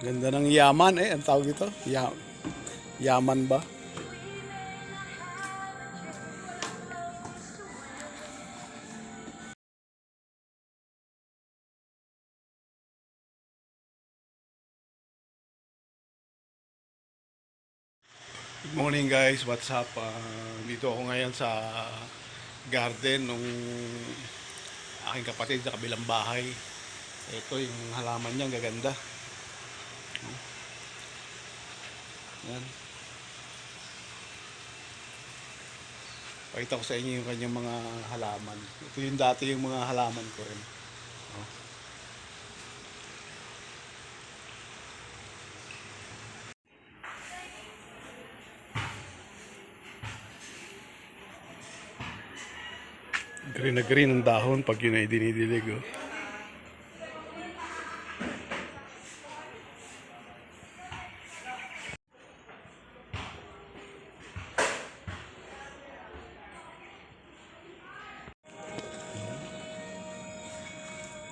Ganda ng yaman eh. Ang tawag ito? Ya yaman ba? Good morning guys, what's up? Ah, dito ako ngayon sa garden nung aking kapatid sa kabilang bahay. Ito yung halaman niya, gaganda. Yan. Pakita ko sa inyo yung kanyang mga halaman. Ito yung dati yung mga halaman ko rin. Oh. Green na green ang dahon pag yun ay dinidilig. Oh.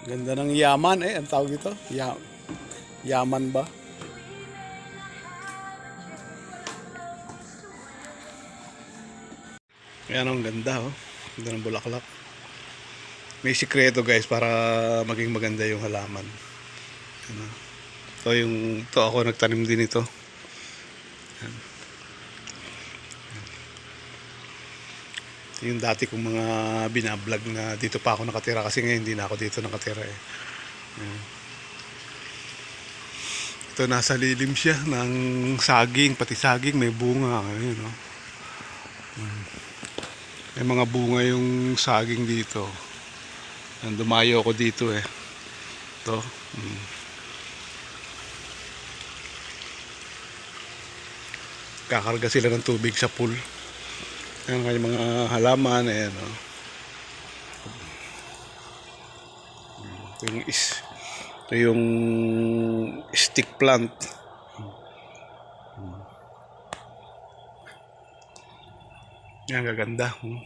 Ganda ng yaman eh. Ang tawag ito? Ya yaman ba? Ayan ang ganda oh. Ganda ng bulaklak. May sikreto guys para maging maganda yung halaman. Ano? Ito yung ito ako nagtanim din ito. Yan. Ito yung dati kong mga binablog na dito pa ako nakatira kasi ngayon hindi na ako dito nakatira eh. Yan. Ito nasa lilim siya ng saging, pati saging may bunga. Ayun, oh. May mga bunga yung saging dito. Yan, dumayo ako dito eh. Ito. Mm. Kakarga sila ng tubig sa pool. Yan kanyang mga halaman. Ayan, oh. Ito yung is ito yung stick plant. Yan, gaganda. Hmm.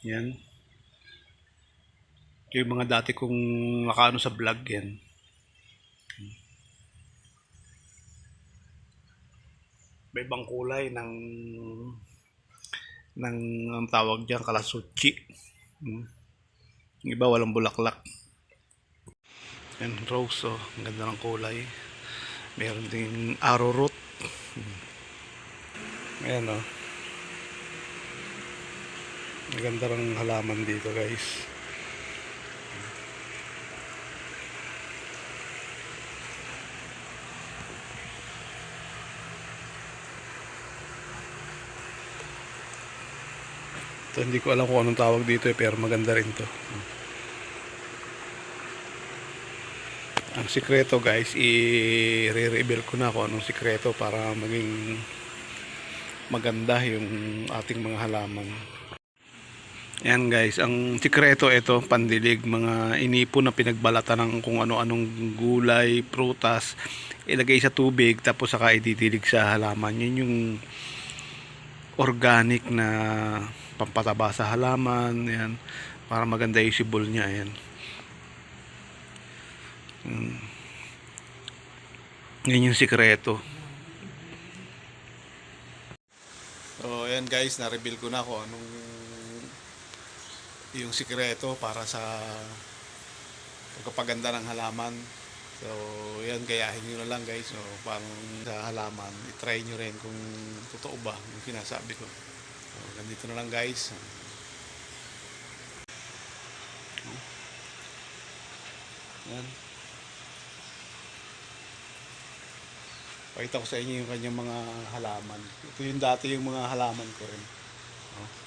Yan. Yung mga dati kong nakaano sa vlog yan. May ibang kulay ng ng ang tawag diyan kalasuchi. Hmm. Yung iba walang bulaklak. Yan, rose oh. Ang ganda ng kulay. Meron ding arrowroot. Hmm. Ayan oh. Ang ganda ng halaman dito guys. Ito, hindi ko alam kung anong tawag dito eh, pero maganda rin to. Ang sikreto guys, i-reveal ko na kung anong sikreto para maging maganda yung ating mga halaman. Yan guys, ang sikreto ito, pandilig, mga inipon na pinagbalatan ng kung ano-anong gulay, prutas, ilagay sa tubig tapos saka ididilig sa halaman. Yun yung organic na pampataba sa halaman, yan, para maganda yung sibol niya, yan. Mm. Yan yung sikreto. So, ayan guys, na-reveal ko na kung anong yung sikreto para sa pagpapaganda ng halaman. So, yan, gayahin nyo na lang guys. So, parang sa halaman, itry nyo rin kung totoo ba yung sinasabi ko. So, ganito na lang guys. Yan. Pakita ko sa inyo yung kanyang mga halaman. Ito yung dati yung mga halaman ko rin. Oh.